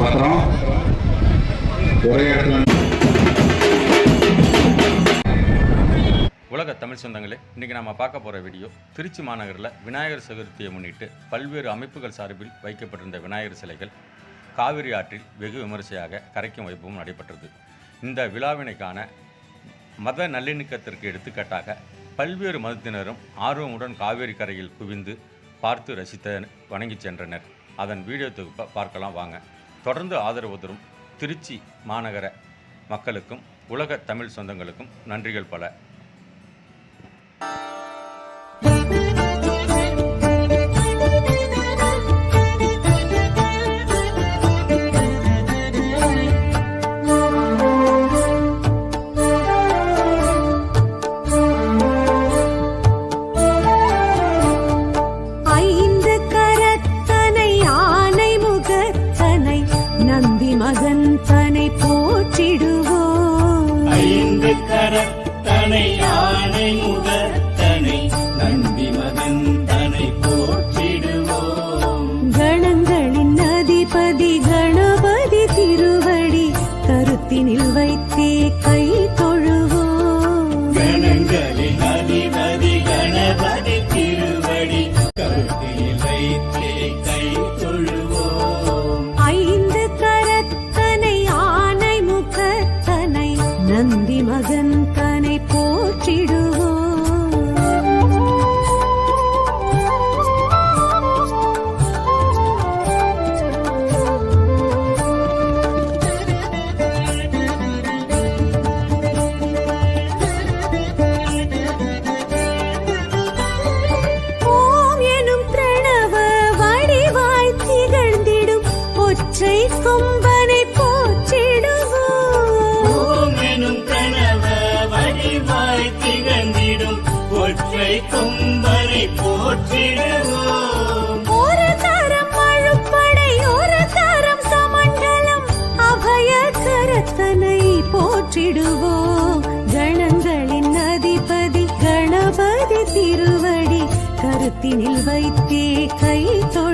பத்திரம். ஒரே இடத்துல உலக தமிழ் சொந்தங்களே இன்றைக்கி நம்ம பார்க்க போகிற வீடியோ திருச்சி மாநகரில் விநாயகர் சதுர்த்தியை முன்னிட்டு பல்வேறு அமைப்புகள் சார்பில் வைக்கப்பட்டிருந்த விநாயகர் சிலைகள் காவிரி ஆற்றில் வெகு விமரிசையாக கரைக்கும் வைபவம் நடைபெற்றது. இந்த விழாவினைக்கான மத நல்லிணக்கத்திற்கு எடுத்துக்காட்டாக பல்வேறு மதத்தினரும் ஆர்வமுடன் காவேரி கரையில் குவிந்து பார்த்து ரசித்த வணங்கி சென்றனர். அதன் வீடியோ தொகுப்பை பார்க்கலாம் வாங்க. தொடர்ந்து ஆதரவு தரும் திருச்சி மாநகர மக்களுக்கும் உலக தமிழ் சொந்தங்களுக்கும் நன்றிகள் பல. மகன் தனை போற்றிடுவோம். ஐந்து கரத்தனை யானை முதல் நந்தி மகன் தனை போற்றிடுவோம். ஓம் எனும் பிரணவ வடிவாய் திகழ்ந்திடும் ஒற்றை கொம்பனை ஒற்றை போற்றிடுவோம். ஒரு கரம் அழுப்படை ஒரு கரம் சமண்டலம் அபய கரத்தனை போற்றிடுவோம். கணங்களின் அதிபதி கணபதி திருவடி கருத்தினில் வைத்தே கை தொழுவோம்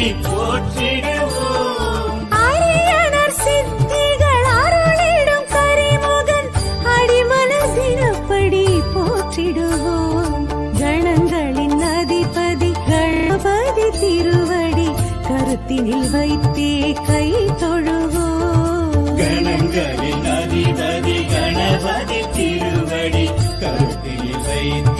அத்திமுகத்தனை போற்றிடுவோம் அரியணர் சித்திகள் அருளிடும் கரிமுகன் அடிமனதினப்படி போற்றிடுவோம். கணங்களின் அதிபதி கணபதி திருவடி கருத்தினில் வைத்தே கை தொழுவோம். கணங்களின் அதிபதி கணபதி திருவடி கருத்தில் வைத்தே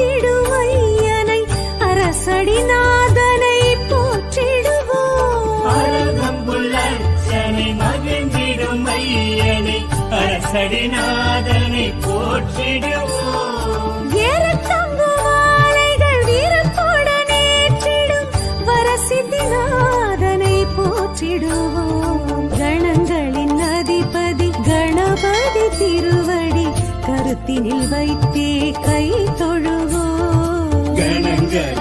ஐயனை அரசடிநாதனை போற்றிடுவோம். அழகம்புள்ளர்ச்சனை மகிழ்ந்திடும் ஐயனை அரசடிநாதனை போற்றிடுவோம். ஏறத்தங்கு மாலைகள் வீரத்துடன் ஏற்றிடும் வரசித்திநாதனை போற்றிடுவோம். கணங்களின் அதிபதி கணபதி திருவடி கருத்தினில் வைத்தே கை தொழுவோம் கணங்களின்